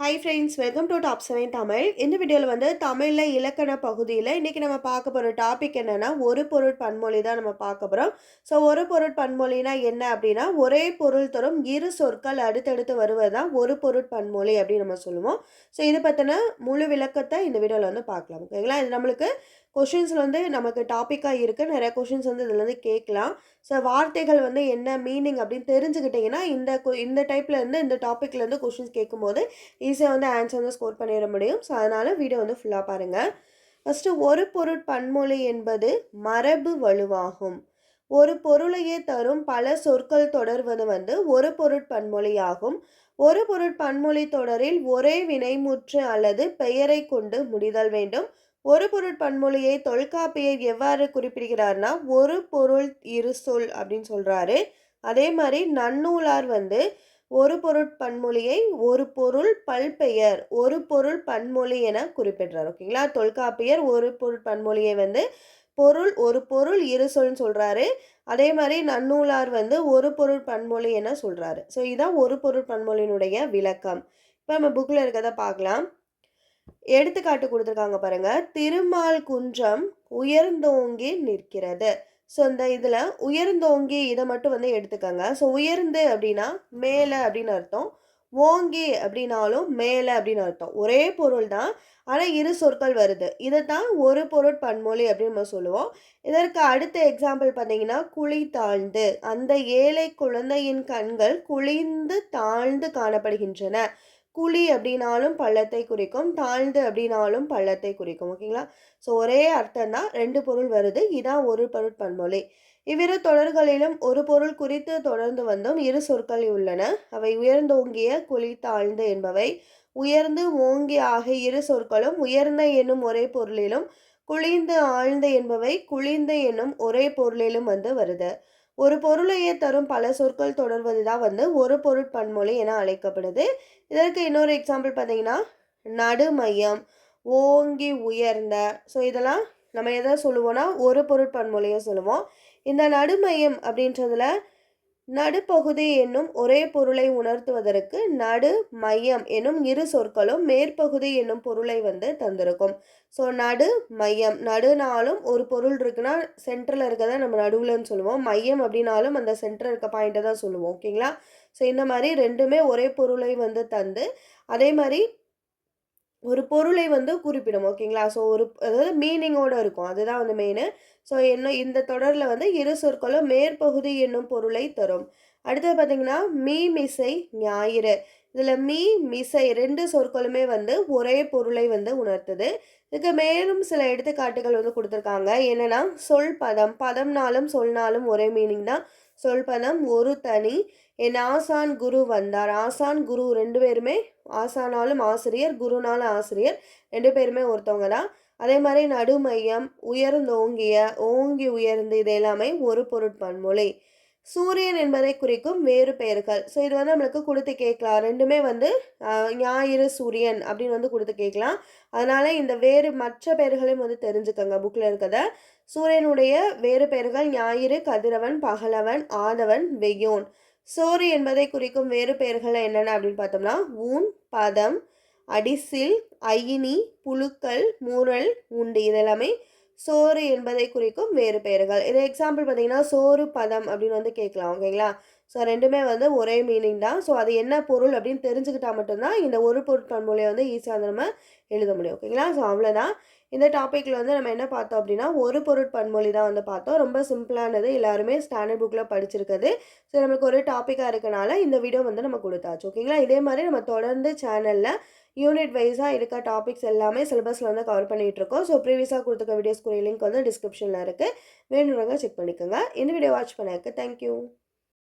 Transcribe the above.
Hi friends welcome to top seven Tamil இந்த வீடியோவில் வந்து தமிழில் இலக்கண பகுதியில் இன்றைக்கி நம்ம பார்க்க போகிற டாபிக் என்னென்னா ஒரு பொருள் பன்மொழி தான் நம்ம பார்க்க போகிறோம் ஸோ ஒரு பொருள் பன்மொழினா என்ன அப்படின்னா ஒரே பொருள் தரும் இரு சொற்கள் அடுத்தடுத்து வருவது தான் ஒரு பொருள் பன்மொழி அப்படின்னு நம்ம சொல்லுவோம். ஸோ இதை பற்றின முழு விளக்கத்தை இந்த வீடியோவில் வந்து பார்க்கலாம். ஓகேங்களா இது நம்மளுக்கு கொஷின்ஸில் வந்து நமக்கு டாப்பிக்காக இருக்குது நிறைய கொஷின்ஸ் வந்து இதில் வந்து கேட்கலாம். ஸோ வார்த்தைகள் வந்து என்ன மீனிங் அப்படின்னு தெரிஞ்சுக்கிட்டிங்கன்னா இந்த இந்த டைப்பில் இருந்து இந்த டாப்பிக்லேருந்து கொஷின்ஸ் கேட்கும்போது ஈஸியாக வந்து ஆன்சர் வந்து ஸ்கோர் பண்ணிட முடியும். ஸோ அதனால் வீடியோ வந்து ஃபுல்லாக பாருங்கள் ஃபஸ்ட்டு ஒரு பொருட் பன்மொழி என்பது மரபு வலுவாகும். ஒரு பொருளையே தரும் பல சொற்கள் தொடர்வது வந்து ஒரு பொருட்பன்மொழி ஆகும் ஒரு பொருட்பன்மொழி தொடரில் ஒரே வினைமுற்று அல்லது பெயரை கொண்டு முடிதல் வேண்டும். ஒரு பொருள் பன்மொழியை தொல்காப்பியர் எவ்வாறு குறிப்பிடுகிறார்னா ஒரு பொருள் இரு சொல் அப்படின்னு சொல்கிறாரு அதே மாதிரி நன்னூலார் வந்து ஒரு பொருள் பன்மொழியை ஒரு பொருள் பல்பெயர் ஒரு பொருள் பன்மொழி என குறிப்பிடுறார். ஓகேங்களா? தொல்காப்பியர் ஒரு பொருள் பன்மொழியை வந்து பொருள் ஒரு பொருள் இரு சொல்னு சொல்கிறாரு அதே மாதிரி நன்னூலார் வந்து ஒரு பொருள் பன்மொழி என சொல்கிறாரு ஸோ இதுதான் ஒரு பொருள் பன்மொழியினுடைய விளக்கம். இப்போ நம்ம புக்கில் இருக்கிறத பார்க்கலாம். எடுத்துக்காட்டு கொடுத்துருக்காங்க பாருங்கள் திருமால் குன்றம் உயர்ந்தோங்கி நிற்கிறது. ஸோ இந்த இதில் உயர்ந்தோங்கி இதை மட்டும் வந்து எடுத்துக்கோங்க. ஸோ உயர்ந்து அப்படின்னா மேலே அப்படின்னு அர்த்தம். ஓங்கி அப்படின்னாலும் மேலே அப்படின்னு அர்த்தம். ஒரே பொருள் தான். ஆனால் இரு சொற்கள் வருது. இதை தான் ஒரு பொருள் பன்மொழி அப்படின்னு நம்ம சொல்லுவோம். இதற்கு அடுத்த எக்ஸாம்பிள் பார்த்தீங்கன்னா குழி தாழ்ந்து. அந்த ஏழை குழந்தையின் கண்கள் குளிர்ந்து தாழ்ந்து காணப்படுகின்றன. குழி அப்படின்னாலும் பள்ளத்தை குறிக்கும் தாழ்ந்து அப்படின்னாலும் பள்ளத்தை குறிக்கும் ஓகேங்களா? ஸோ ஒரே அர்த்தம் தான் ரெண்டு பொருள் வருது இதான் ஒரு பொருள் பன்மொழி இவ்விரு தொடர்களிலும் ஒரு பொருள் குறித்து தொடர்ந்து வந்தும் இரு சொற்கள் உள்ளன. அவை உயர்ந்தோங்கிய குழி தாழ்ந்து என்பவை உயர்ந்து ஓங்கி ஆகிய இரு சொற்களும் உயர்ந்த என்னும் ஒரே பொருளிலும் குளிந்து ஆழ்ந்த என்பவை குளிந்த என்னும் ஒரே பொருளிலும் வந்து வருது. ஒரு பொருளையே தரும் பல சொற்கள் தொடர்வது தான் வந்து ஒரு பொருட்பன்மொழி என அழைக்கப்படுது. இதற்கு இன்னொரு எக்ஸாம்பிள் பார்த்தீங்கன்னா நடுமையம் ஓங்கி உயர்ந்த. ஸோ இதெல்லாம் நம்ம எதை சொல்லுவோம்னா ஒரு பொருட்பன்மொழியை சொல்லுவோம். இந்த நடுமையம் அப்படின்றதுல நடுப்பகுதி என்னும் ஒரே பொருளை உணர்த்துவதற்கு நடு மையம் என்னும் இரு சொற்களும் மேற்பகுதி என்னும் பொருளை வந்து தந்திருக்கும். ஸோ நடு மையம். நடுனாலும் ஒரு பொருள் இருக்குன்னா சென்டரில் இருக்கிறத நம்ம நடுவில்னு சொல்லுவோம். மையம் அப்படின்னாலும் அந்த சென்டர் இருக்க பாயிண்ட்டை தான் சொல்லுவோம். ஓகேங்களா? ஸோ இந்த மாதிரி ரெண்டுமே ஒரே பொருளை வந்து தந்து அதே மாதிரி ஒரு பொருளை வந்து குறிப்பிடும் ஓகேங்களா? ஸோ ஒரு அதாவது மீனிங்கோடு இருக்கும். அதுதான் வந்து மெயின் ஸோ என்ன இந்த தொடரில் வந்து இரு சொற்களும் மேற்பகுதி என்னும் பொருளை தரும். அடுத்தது பார்த்திங்கன்னா மீ மிசை ஞாயிறு. இதில் மீ மிசை ரெண்டு சொற்களுமே வந்து ஒரே பொருளை வந்து உணர்த்துது. இதுக்கு மேலும் சில எடுத்துக்காட்டுகள் வந்து கொடுத்துருக்காங்க. என்னென்னா சொல் பதம். பதம்னாலும் சொல்னாலும் ஒரே மீனிங் தான். சொல் பதம் ஒரு தனி. என் ஆசான் குரு வந்தார். ஆசான் குரு ரெண்டு பேருமே ஆசானாலும் ஆசிரியர் குருனாலும் ஆசிரியர் ரெண்டு பேருமே ஒருத்தவங்க தான். அதே மாதிரி நடுமையம் உயர்ந்தோங்கிய ஓங்கி உயர்ந்து இது எல்லாமே ஒரு பொருட்பன்மொழி சூரியன் என்பதை குறிக்கும் வேறு பெயர்கள். ஸோ இது வந்து நம்மளுக்கு கொடுத்து கேட்கலாம். ரெண்டுமே வந்து ஞாயிறு சூரியன் அப்படின்னு வந்து கொடுத்து கேட்கலாம். அதனால் இந்த வேறு மற்ற பெயர்களையும் வந்து தெரிஞ்சுக்கோங்க புக்கில் இருக்கிறத. சூரியனுடைய வேறு பெயர்கள் ஞாயிறு கதிரவன் பகலவன் ஆதவன் வெய்யோன். சோறு என்பதை குறிக்கும் வேறு பெயர்கள் என்னென்ன அப்படின்னு பார்த்தோம்னா ஊன் பதம் அடிசில் அயினி புழுக்கள் மூரல் உண்டு. இதெல்லாமே சோறு என்பதை குறிக்கும் வேறு பெயர்கள். இது எக்ஸாம்பிள் பார்த்தீங்கன்னா சோறு பதம் அப்படின்னு வந்து கேட்கலாம் ஓகேங்களா? ஸோ ரெண்டுமே வந்து ஒரே மீனிங் தான். ஸோ அது என்ன பொருள் அப்படின்னு தெரிஞ்சுக்கிட்டால் மட்டும்தான் இந்த ஒரு பொருட்பன்மொழியை வந்து ஈஸியாக வந்து நம்ம எழுத முடியும் ஓகேங்களா? ஸோ அவ்வளோதான் இந்த டாப்பிக்கில் வந்து நம்ம என்ன பார்த்தோம் அப்படின்னா ஒரு பொருட்பன்மொழி தான் வந்து பார்த்தோம். ரொம்ப சிம்பிளானது எல்லாருமே ஸ்டாண்டர்ட் புக்கில் படிச்சிருக்குது ஸோ நமக்கு ஒரு டாப்பிக்காக இருக்கனால இந்த வீடியோ வந்து நம்ம கொடுத்தாச்சு ஓகேங்களா? இதே மாதிரி நம்ம தொடர்ந்து சேனலில் யூனிட் வைஸாக இருக்க டாபிக்ஸ் எல்லாமே சிலபஸில் வந்து கவர் பண்ணிகிட்ருக்கோம் ஸோ ப்ரீவியஸாக கொடுத்துருக்க வீடியோஸ்க்குரிய லிங்க் வந்து டிஸ்கிரிப்ஷனில் இருக்குது வேணுறவங்க செக் பண்ணிக்கோங்க. இந்த வீடியோ வாட்ச் பண்ணதுக்கு தேங்க்யூ